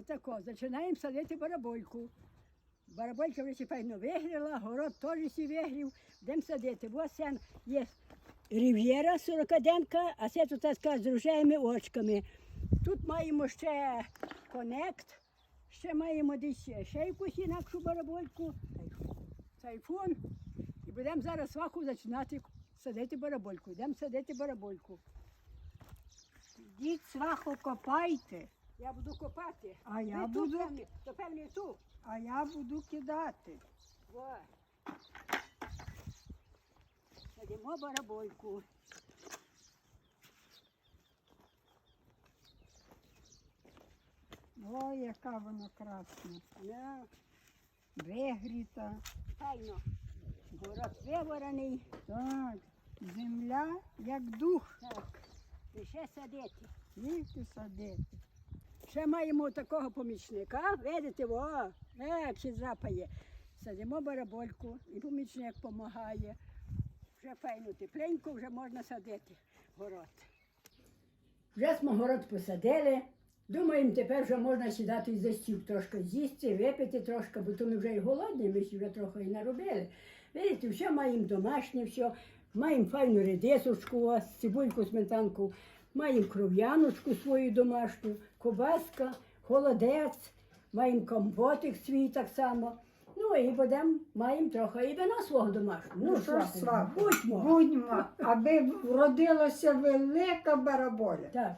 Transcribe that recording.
Отако, починаємо садити барабольку. Бараболька вже файно вигріла, город теж сі вигрів. Будемо садити. Бо сен є рів'єра сорокаденка, а це тут така з рожевими очками. Тут маємо ще конект, ще маємо десь ще якусь інакшу барабольку, тайфун. І будемо зараз сваху починати садити барабольку. Йдемо садити барабольку. Йдіть сваху копайте, Я буду копати. А я Ви тут, буду- певні, то певні тут. а я буду кидати. Во. Садимо барабольку. Ой, яка вона красна. На, Вигріта. файно. Город виварений. Так, земля як дух. Так. Лише садити. Тільки садити. Ще маємо такого помічника. Видите, е, як запає. Садимо барабольку і помічник допомагає. Вже файно тепленько, вже можна садити город. Вже ми город посадили. Думаємо, тепер вже можна сідати за стіл трошки з'їсти, випити трошки, бо то ми вже і голодні, ми вже трохи і наробили. Видите, все маємо домашнє, все. Маємо файну редисочку, цибульку, сметанку, маємо кров'яночку свою домашню, кобаска, холодець, маємо компотик свій так само. Ну і будемо, маємо трохи і вина свого домашнього. Ну, що ж, будьмо. будьмо, аби вродилася велика бараболя. Так.